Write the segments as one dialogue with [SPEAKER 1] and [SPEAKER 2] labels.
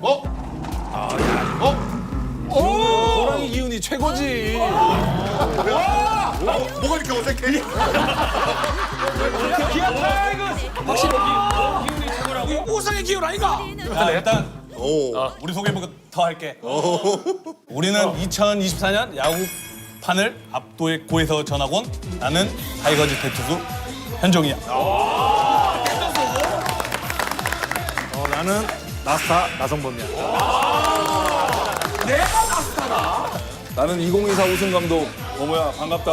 [SPEAKER 1] 어? 아, 야, 어?
[SPEAKER 2] 호랑이 기운이 최고지.
[SPEAKER 1] 뭐가 이렇게 어색해?
[SPEAKER 3] 우상의 기운 아이가?
[SPEAKER 4] 자, 일단
[SPEAKER 1] 오.
[SPEAKER 4] 우리 소개부터 할게. 우리는 2024년 야구판을 압도의 고에서 전학 온 나는 타이거즈 대투수 현종이야.
[SPEAKER 5] 어, 나는 나스타 나성범이야.
[SPEAKER 3] 내가 나스타다.
[SPEAKER 2] 나는 2024 우승 감독 어머야 반갑다.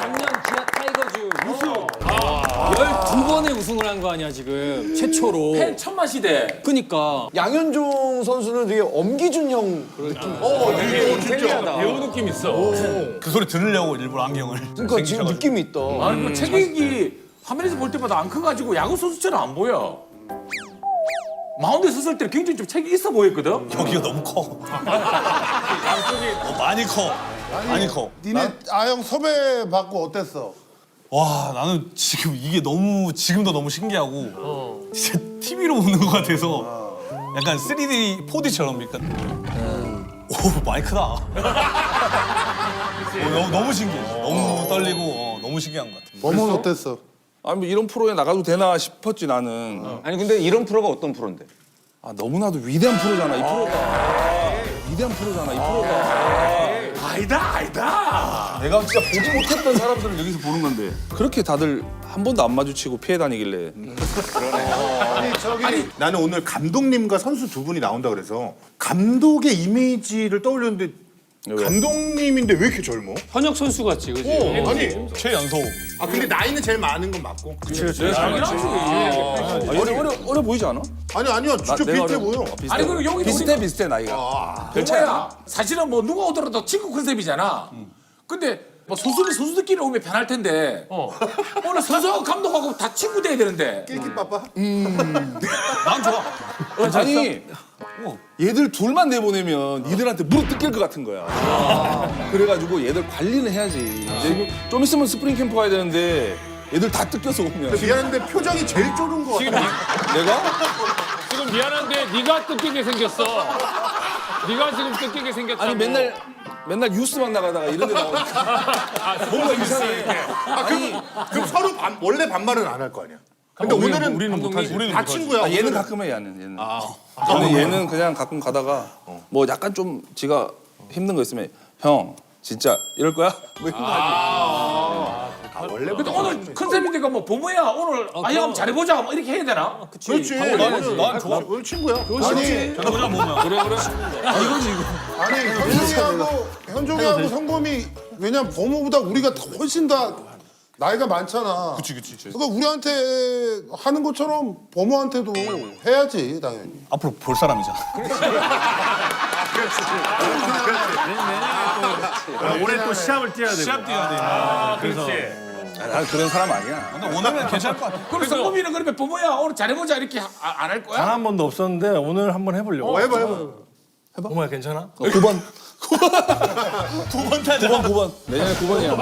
[SPEAKER 6] 작년 기아 타이거즈 우승. 12번의 우승을 한 거 아니야, 지금. 최초로.
[SPEAKER 3] 팬 천만 시대.
[SPEAKER 6] 그니까.
[SPEAKER 2] 양현종 선수는 되게 엄기준 형 느낌.
[SPEAKER 1] 어, 이거 진짜.
[SPEAKER 3] 배우 느낌 있어.
[SPEAKER 4] 그 소리 들으려고 일부러 안경을.
[SPEAKER 2] 그러니까 지금 느낌이 있다.
[SPEAKER 3] 아니 뭐 책임이 화면에서 볼 때마다 안 커가지고 야구 선수처럼 안 보여. 마운드에 섰을 때 굉장히 좀 책이 있어 보였거든.
[SPEAKER 4] 여기가 너무 커. 양쪽이 어, 많이 커. 많이 커.
[SPEAKER 1] 니네 아영 섭외 받고 어땠어?
[SPEAKER 4] 와 나는 지금 이게 너무 지금도 너무 신기하고 진짜 TV로 보는 것 같아서 약간 3D, 4D처럼 약간 오 마이크다. 어, 너무, 너무 신기해. 너무 떨리고 어, 너무 신기한 것 같아.
[SPEAKER 1] 범은 어땠어?
[SPEAKER 2] 아니 뭐 이런 프로에 나가도 되나 싶었지 나는.
[SPEAKER 7] 아니 근데 이런 프로가 어떤 프로인데?
[SPEAKER 2] 아 너무나도 위대한 프로잖아 이 프로가. 위대한 프로잖아 이 프로가.
[SPEAKER 3] 아니다 아니다.
[SPEAKER 2] 내가 진짜 보지 못했던 사람들을 여기서 보는 건데 그렇게 다들 한 번도 안 마주치고 피해 다니길래
[SPEAKER 1] 아니 저기 나는 오늘 감독님과 선수 두 분이 나온다 그래서 감독의 이미지를 떠올렸는데 감독님인데 왜 이렇게 젊어?
[SPEAKER 6] 현역 선수 같지, 그지?
[SPEAKER 1] 어, 아니
[SPEAKER 4] 최연소.
[SPEAKER 1] 아 근데 나이는 제일 많은 건 맞고.
[SPEAKER 2] 아, 어려 어려 어려 보이지 않아?
[SPEAKER 1] 아니 아니야 진짜
[SPEAKER 2] 나- 내가
[SPEAKER 1] 비슷해
[SPEAKER 2] 어려-
[SPEAKER 1] 보여
[SPEAKER 2] 어, 비슷해.
[SPEAKER 3] 아니, 그리고 여기도
[SPEAKER 2] 비슷해
[SPEAKER 3] 우리가-
[SPEAKER 2] 비슷해 나이가.
[SPEAKER 3] 별 차야. 사실은 뭐 누가 오더라도 친구 컨셉이잖아. 근데 뭐 선수는 선수들끼리 오면 편할 텐데. 오늘 선수하고 감독하고 다 친구 돼야 되는데.
[SPEAKER 1] 낄끼 빠빠?
[SPEAKER 4] 난 좋아.
[SPEAKER 2] 아니 얘들 둘만 내보내면 니들한테 무릎 뜯길 것 같은 거야. 그래가지고 얘들 관리는 해야지. 이제 좀 있으면 스프링 캠프 가야 되는데 얘들 다 뜯겨서 오면
[SPEAKER 1] 미안한데 표정이 제일 쫄은 거 같아
[SPEAKER 2] 내가
[SPEAKER 8] 지금 미안한데 네가 뜯기게 생겼어. 네가 지금 뜯기게 생겼다고.
[SPEAKER 2] 아니 맨날 맨날 뉴스만 나가다가 이런 데 나오니까 뭔가 이상해.
[SPEAKER 1] 아, 그럼, 그럼 서로 반, 원래 반말은 안 할 거 아니야 근데 오늘은 우리는 못하지 우리는 다 친구야
[SPEAKER 2] 아, 얘는
[SPEAKER 1] 오늘은.
[SPEAKER 2] 가끔 해 얘는 얘는. 근데 얘는 그냥 가끔 가다가 뭐 약간 좀 지가 힘든 거 있으면 형 진짜 이럴 거야? 뭐 이런 거 하지.
[SPEAKER 3] 근데 오늘 컨셉이니까 뭐 부모야 오늘 아야 한번 잘해보자 뭐 이렇게 해야 되나?
[SPEAKER 1] 그렇지
[SPEAKER 4] 난, 난 좋아.
[SPEAKER 1] 오늘 친구야 아니
[SPEAKER 4] 전화보자 보면. 그래 그래.
[SPEAKER 1] 아니 현종이하고 현종이하고 성범이 왜냐면 범호보다 우리가 더 훨씬 다 나이가 많잖아.
[SPEAKER 4] 그치 그치.
[SPEAKER 1] 그러니까 우리한테 하는 것처럼 범호한테도 해야지 당연히.
[SPEAKER 4] 앞으로 볼 사람이잖아.
[SPEAKER 5] 올해 또 시합을 뛰어야 되고.
[SPEAKER 4] 시합 뛰어야 돼.
[SPEAKER 2] 아, 난 그런 사람 아니야.
[SPEAKER 4] 근데 오늘은 괜찮을 것 같아.
[SPEAKER 3] 그럼 성범이는 그러면 부모야 오늘 잘해보자 이렇게 안 할 거야?
[SPEAKER 5] 단 한 번도 없었는데 오늘 한 번 해보려고.
[SPEAKER 1] 어, 해봐 해봐.
[SPEAKER 5] 정말 괜찮아?
[SPEAKER 2] 어, 9번.
[SPEAKER 4] 두번 타자.
[SPEAKER 2] 9번 9번. 내년에 9번이야.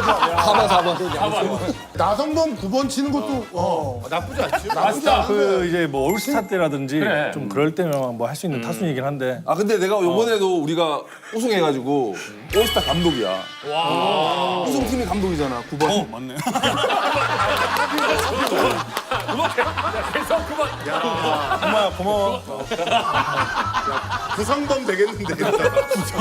[SPEAKER 2] 사번 4번.
[SPEAKER 1] 나성범 9번 치는 것도 어, 나쁘지 않지. 나쁘지 않은
[SPEAKER 5] 그 이제 뭐 올스타 때라든지 좀 그럴 때면 뭐 할 수 있는 타순이긴 한데
[SPEAKER 2] 아 근데 내가 요번에도 우리가 우승해가지고 올스타 감독이야. 우승팀이 감독이잖아. 9번.
[SPEAKER 4] 어 맞네.
[SPEAKER 5] 엄마 고마워.
[SPEAKER 1] 구성범 되겠는데.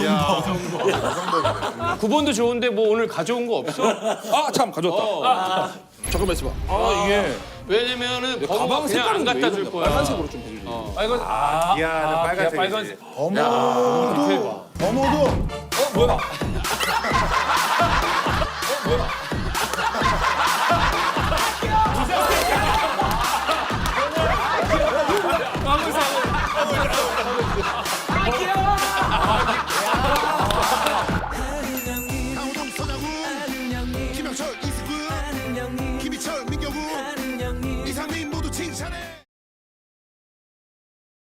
[SPEAKER 1] 야, 구성범.
[SPEAKER 8] 9번도 좋은데 뭐 오늘 가져온 거 없어?
[SPEAKER 2] 아 참 가져왔다. 잠깐만 있어봐.
[SPEAKER 8] 아 이게 왜냐면은
[SPEAKER 2] 가방
[SPEAKER 8] 그냥 안
[SPEAKER 2] 색깔은
[SPEAKER 8] 갖다
[SPEAKER 2] 왜
[SPEAKER 8] 줄? 거야.
[SPEAKER 2] 빨간색으로 좀 해주지.
[SPEAKER 8] 빨간
[SPEAKER 1] 야, 빨간색.
[SPEAKER 8] 빨간색.
[SPEAKER 1] 범호도 범호도
[SPEAKER 2] 어 뭐야? 어 뭐야?